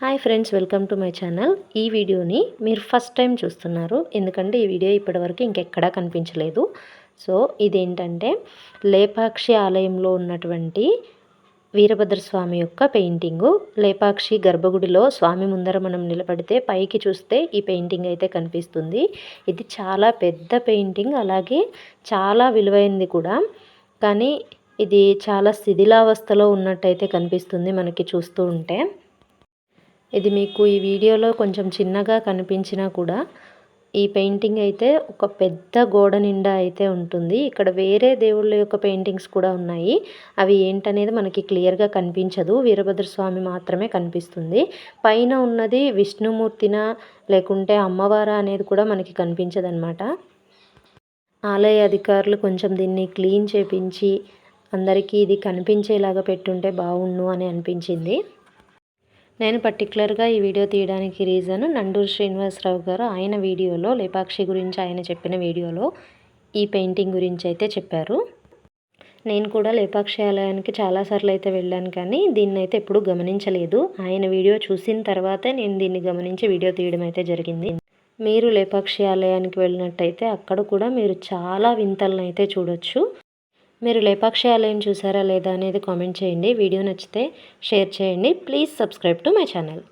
Hi friends welcome to my channel. ఈ వీడియోని మీరు ఫస్ట్ టైం చూస్తున్నారు. ఎందుకంటే ఈ వీడియో ఇప్పటివరకు ఇంకెక్కడా కనిపించలేదు. సో ఇదేంటంటే లేపాక్షి ఆలయంలో ఉన్నటువంటి వీరభద్రస్వామి యొక్క పెయింటింగు. లేపాక్షి గర్భగుడిలో స్వామి ముందర మనం నిలబడితే పైకి చూస్తే ఈ పెయింటింగ్ అయితే కనిపిస్తుంది. ఇది చాలా పెద్ద పెయింటింగ్ అలాగే చాలా విలువైంది కూడా. కానీ ఇది చాలా శిథిలావస్థలో ఉన్నట్టయితే కనిపిస్తుంది మనకి చూస్తూ ఉంటే. ఇది మీకు ఈ వీడియోలో కొంచెం చిన్నగా కనిపించినా కూడా ఈ పెయింటింగ్ అయితే ఒక పెద్ద గోడ నిండా అయితే ఉంటుంది. ఇక్కడ వేరే దేవుళ్ళ యొక్క పెయింటింగ్స్ కూడా ఉన్నాయి. అవి ఏంటనేది మనకి క్లియర్గా కనిపించదు. వీరభద్రస్వామి మాత్రమే కనిపిస్తుంది. పైన ఉన్నది విష్ణుమూర్తిన లేకుంటే అమ్మవార అనేది కూడా మనకి కనిపించదనమాట ఆలయ అధికారులు కొంచెం దీన్ని క్లీన్ చేపించి అందరికీ ఇది కనిపించేలాగా పెట్టుంటే బాగుండు అని అనిపించింది. నేను పర్టికులర్గా ఈ వీడియో తీయడానికి రీజన్ నండూరు శ్రీనివాసరావు గారు ఆయన వీడియోలో లేపాక్షి గురించి ఆయన చెప్పిన వీడియోలో ఈ పెయింటింగ్ గురించి అయితే చెప్పారు. నేను కూడా లేపాక్షి ఆలయానికి చాలాసార్లు అయితే వెళ్ళాను కానీ దీన్ని అయితే ఎప్పుడూ గమనించలేదు. ఆయన వీడియో చూసిన తర్వాతే నేను దీన్ని గమనించి వీడియో తీయడం అయితే జరిగింది. మీరు లేపాక్షి ఆలయానికి వెళ్ళినట్టయితే అక్కడ కూడా మీరు చాలా వింతలను అయితే చూడొచ్చు. మీరు లేపాక్షయాలయం చూసారా లేదా అనేది కామెంట్ చేయండి. వీడియో నచ్చితే షేర్ చేయండి. Please subscribe to my channel.